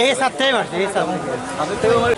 এই সাথে মারছে এই সাথে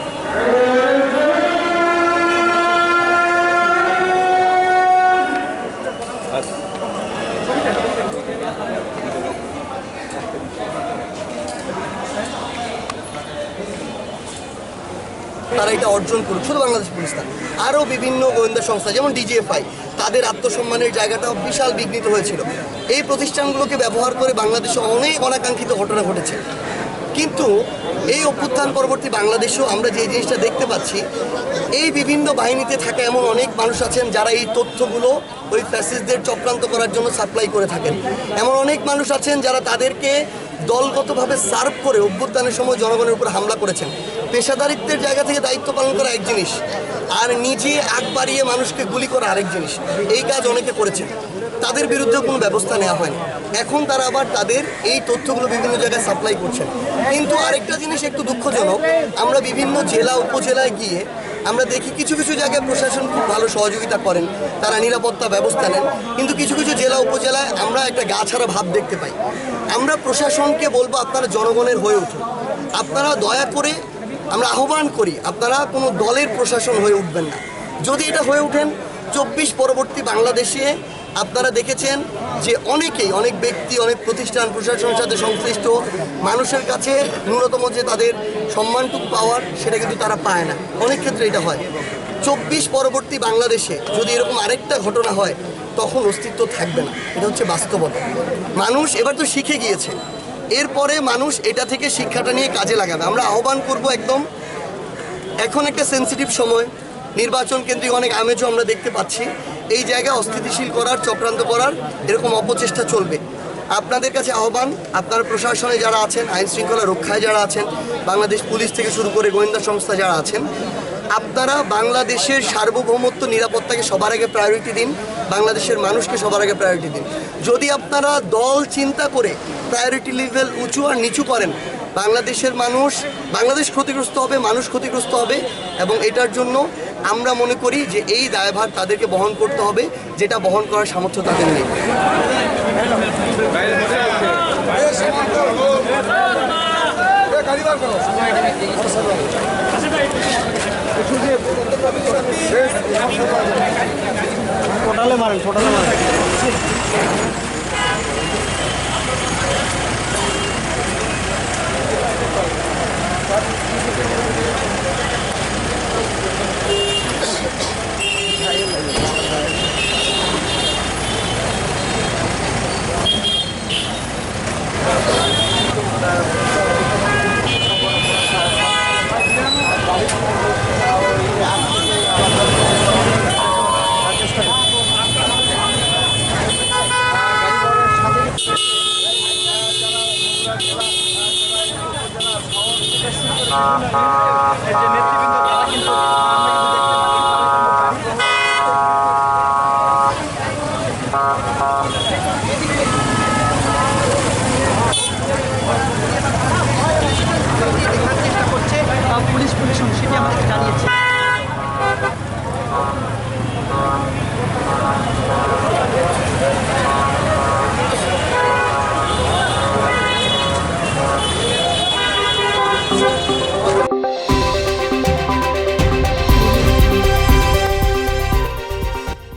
অর্জন করুক শুধু বাংলাদেশ পুলিশ না আরও বিভিন্ন গোয়েন্দা সংস্থা, যেমন ডিজিএফআই তাদের আত্মসম্মানের জায়গাটাও বিশাল বিঘ্নিত হয়েছিল। এই প্রতিষ্ঠানগুলোকে ব্যবহার করে বাংলাদেশে অনেক অনাকাঙ্ক্ষিত ঘটনা ঘটেছে। কিন্তু এই অভ্যুত্থান পরবর্তী বাংলাদেশেও আমরা যে জিনিসটা দেখতে পাচ্ছি, এই বিভিন্ন বাহিনীতে থাকা এমন অনেক মানুষ আছেন যারা এই তথ্যগুলো ওই ফ্যাসিস্টদের চক্রান্ত করার জন্য সাপ্লাই করে থাকেন। এমন অনেক মানুষ আছেন যারা তাদেরকে দলগতভাবে সার্ভ করে অভ্যুত্থানের সময় জনগণের উপর হামলা করেছেন। পেশাদারিত্বের জায়গা থেকে দায়িত্ব পালন করা এক জিনিস, আর নিজে আগ বাড়িয়ে মানুষকে গুলি করা আরেক জিনিস। এই কাজ অনেকে করেছেন। তাদের বিরুদ্ধে কোনো ব্যবস্থা নেওয়া হয়নি। এখন তারা আবার তাদের এই তথ্যগুলো বিভিন্ন জায়গায় সাপ্লাই করছেন। কিন্তু আরেকটা জিনিস একটু দুঃখজনক, আমরা বিভিন্ন জেলা, উপজেলায় গিয়ে আমরা দেখি কিছু কিছু জায়গায় প্রশাসন খুব ভালো সহযোগিতা করেন, তারা নিরাপত্তা ব্যবস্থা নেন। কিন্তু কিছু কিছু জেলা, উপজেলায় আমরা একটা গা ছাড়া ভাব দেখতে পাই। আমরা প্রশাসনকে বলব আপনারা জনগণের হয়ে উঠুন। আপনারা দয়া করে আমরা আহ্বান করি, আপনারা কোনো দলের প্রশাসন হয়ে উঠবেন না। যদি এটা হয়ে ওঠেন, চব্বিশ পরবর্তী বাংলাদেশে আপনারা দেখেছেন যে অনেকেই, অনেক ব্যক্তি, অনেক প্রতিষ্ঠান, প্রশাসনের সাথে সংশ্লিষ্ট মানুষের কাছে ন্যূনতম যে তাদের সম্মানটুকু পাওয়ার, সেটা কিন্তু তারা পায় না। অনেক ক্ষেত্রে এটা হয়। চব্বিশ পরবর্তী বাংলাদেশে যদি এরকম আরেকটা ঘটনা হয়, তখন অস্তিত্ব থাকবে না। এটা হচ্ছে বাস্তবতা। মানুষ এবার তো শিখে গিয়েছে। এরপরে মানুষ এটা থেকে শিক্ষাটা নিয়ে কাজে লাগাবে। আমরা আহ্বান করব একদম, এখন একটা সেন্সিটিভ সময়, নির্বাচন কেন্দ্রিক অনেক আমেজও আমরা দেখতে পাচ্ছি। এই জায়গায় অস্থিতিশীল করার, চক্রান্ত করার এরকম অপচেষ্টা চলবে। আপনাদের কাছে আহ্বান, আপনার প্রশাসনে যারা আছেন আইন শৃঙ্খলা রক্ষায় যারা আছেন, বাংলাদেশ পুলিশ থেকে শুরু করে গোয়েন্দা সংস্থা যারা আছেন আপনারা বাংলাদেশের সার্বভৌমত্ব নিরাপত্তাকে সবার আগে প্রায়োরিটি দিন বাংলাদেশের মানুষকে সবার আগে প্রায়োরিটি দিন যদি আপনারা দল চিন্তা করে প্রায়োরিটি লেভেল উঁচু আর নিচু করেন বাংলাদেশের মানুষ বাংলাদেশ ক্ষতিগ্রস্ত হবে মানুষ ক্ষতিগ্রস্ত হবে এবং এটার জন্য আমরা মনে করি যে এই দায়ভার তাদেরকে বহন করতে হবে যেটা বহন করার সামর্থ্য তাদের নেই টোটালে মারেন ছোটালে মারেন।